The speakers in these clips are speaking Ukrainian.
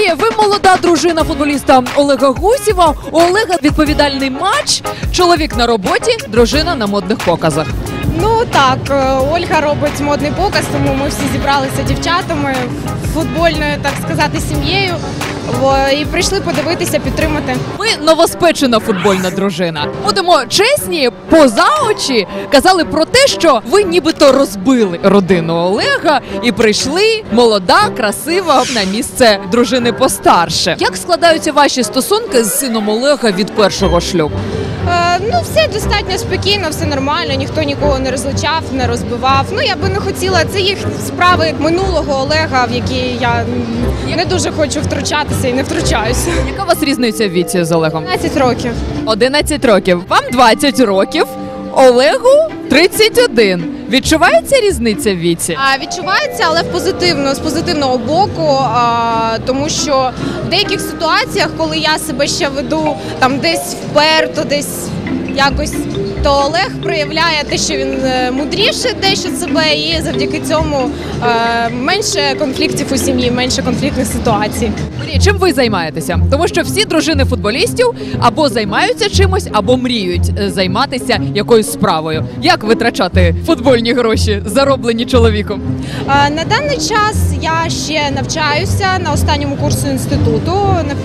Марія, ви молода дружина футболіста Олега Гусєва. У Олега відповідальний матч. Чоловік на роботі, дружина на модних показах. Ну так, е, Ольга робить модний показ, тому ми всі зібралися дівчатами футбольною, так сказати, сім'єю. І прийшли подивитися, підтримати. Ви новоспечена футбольна дружина. Будемо чесні, поза очі казали про те, що ви нібито розбили родину Олега і прийшли молода, красива на місце дружини постарше. Як складаються ваші стосунки з сином Олега від першого шлюбу? Е, ну, все достатньо спокійно, все нормально, ніхто нікого не розлучав, не розбивав. Ну, я би не хотіла, це їх справи минулого Олега, в які я не дуже хочу втручатися і не втручаюся. Яка у вас різниця в віці з Олегом? 15 років. 11 років. Вам 20 років. Олегу 31. Відчувається різниця в віці? А відчувається, але в позитивно, з позитивного боку, а, тому що в деяких ситуаціях, коли я себе ще веду там десь вперто, десь якось. То Олег проявляє те, що він е, мудріше дещо себе, і завдяки цьому е, менше конфліктів у сім'ї, менше конфліктних ситуацій. Марія, чим ви займаєтеся? Тому що всі дружини футболістів або займаються чимось, або мріють е, займатися якоюсь справою. Як витрачати футбольні гроші, зароблені чоловіком? На даний час я ще навчаюся на останньому курсу інституту.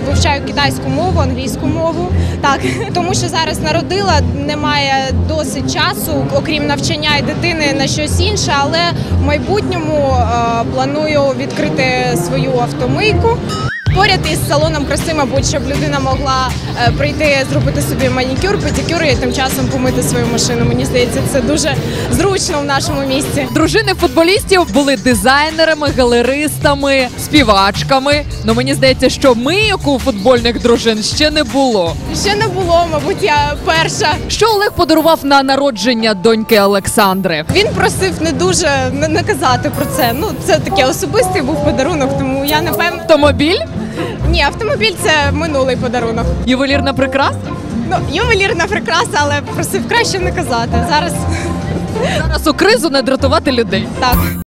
Вивчаю китайську мову, англійську мову. Так, тому що зараз народила, немає досить часу, окрім навчання і дитини на щось інше. Але в майбутньому е, планую відкрити свою автомийку. Поряд із салоном краси, мабуть, щоб людина могла е, прийти, зробити собі манікюр, педикюр і тим часом помити свою машину. Мені здається, це дуже зручно в нашому місці. Дружини футболістів були дизайнерами, галеристами, співачками. Ну мені здається, що мийок у футбольних дружин ще не було. Ще не було, мабуть, я перша. Що Олег подарував на народження доньки Олександри? Він просив не дуже не казати про це. Ну це таке особистий був подарунок, тому я напевно. Автомобіль, Ні, автомобіль це минулий подарунок. ювелірна прикраса. Ну, ювелірна прикраса, але просив краще не казати. Зараз Зараз у кризу не дратувати людей. так.